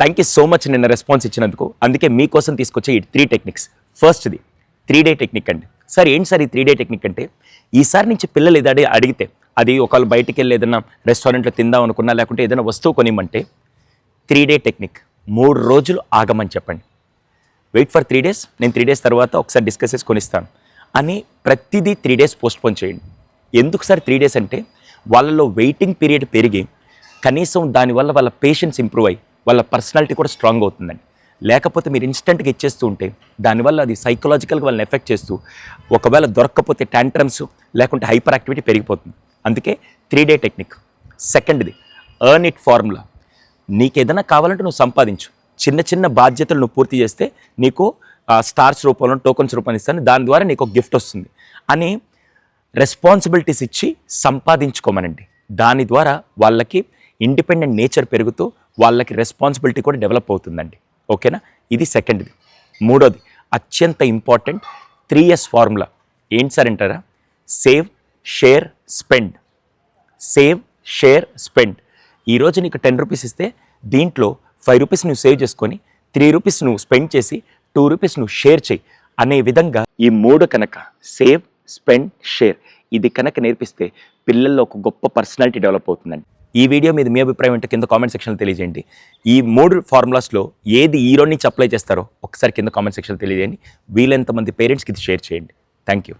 Thank you so much నిన్న response ఇచ్చినందుకు. అందుకే మీకోసం తీసుకొచ్చే ఈ త్రీ టెక్నిక్స్ ఫస్ట్ది త్రీ డే టెక్నిక్ అండి. సార్ ఏంటి సార్ ఈ త్రీ డే టెక్నిక్ అంటే? ఈసారి నుంచి పిల్లలు ఏదైనా అడిగితే అది ఒకళ్ళు బయటికి వెళ్ళి ఏదైనా రెస్టారెంట్లో తిందాం అనుకున్నా లేకుంటే ఏదైనా వస్తువు కొనిమంటే త్రీ డే టెక్నిక్ మూడు రోజులు ఆగమని చెప్పండి. వెయిట్ ఫర్ త్రీ డేస్ నేను త్రీ డేస్ తర్వాత ఒకసారి డిస్కస్ చేసి కొనిస్తాను. అని ప్రతిదీ త్రీ డేస్ పోస్ట్పోన్ చేయండి. ఎందుకు సార్ త్రీ డేస్ అంటే వాళ్ళలో వెయిటింగ్ పీరియడ్ పెరిగి కనీసం దానివల్ల వాళ్ళ పేషెన్స్ ఇంప్రూవ్ అయ్యి వాళ్ళ పర్సనాలిటీ కూడా స్ట్రాంగ్ అవుతుందండి. లేకపోతే మీరు ఇన్స్టెంట్గా ఇచ్చేస్తూ ఉంటే దానివల్ల అది సైకలాజికల్గా వాళ్ళని ఎఫెక్ట్ చేస్తూ ఒకవేళ దొరకకపోతే ట్యాంట్రమ్స్ లేకుంటే హైపర్ యాక్టివిటీ పెరిగిపోతుంది. అందుకే త్రీ డే టెక్నిక్. సెకండ్ది ఎర్న్ ఇట్ ఫార్ములా నీకు ఏదైనా కావాలంటే నువ్వు సంపాదించు. చిన్న చిన్న బాధ్యతలు నువ్వు పూర్తి చేస్తే నీకు స్టార్స్ రూపంలో టోకన్స్ రూపంలో ఇస్తాను. దాని ద్వారా నీకు ఒక గిఫ్ట్ వస్తుంది. అని రెస్పాన్సిబిలిటీస్ ఇచ్చి సంపాదించుకోమనండి. దాని ద్వారా వాళ్ళకి ఇండిపెండెంట్ నేచర్ పెరుగుతూ వాళ్ళకి రెస్పాన్సిబిలిటీ కూడా డెవలప్ అవుతుందండి. ఓకేనా? ఇది సెకండ్ది. మూడోది అత్యంత ఇంపార్టెంట్ త్రీ ఇయర్స్ ఫార్ములా. ఏంటి సార్ అంటారా? Save share spend. Save share spend. ఈరోజు నీకు టెన్ రూపీస్ ఇస్తే దీంట్లో ఫైవ్ రూపీస్ నువ్వు సేవ్ చేసుకొని త్రీ రూపీస్ నువ్వు స్పెండ్ చేసి టూ రూపీస్ నువ్వు షేర్ చేయి అనే విధంగా ఈ మూడు కనుక సేవ్ స్పెండ్ షేర్. ఇది కనుక నేర్పిస్తే పిల్లల్లో ఒక గొప్ప పర్సనాలిటీ డెవలప్ అవుతుందండి. ఈ వీడియో మీద మీ అభిప్రాయం ఏంటో కింద కామెంట్ సెక్షన్లో తెలియజేయండి. ఈ మూడు ఫార్ములాస్లో ఏది ఈ రోజు నుంచి అప్లై చేస్తారో ఒకసారి కింద కామెంట్ సెక్షన్లో తెలియజేయండి. వీలెంత మంది పేరెంట్స్కి ఇది షేర్ చేయండి. Thank you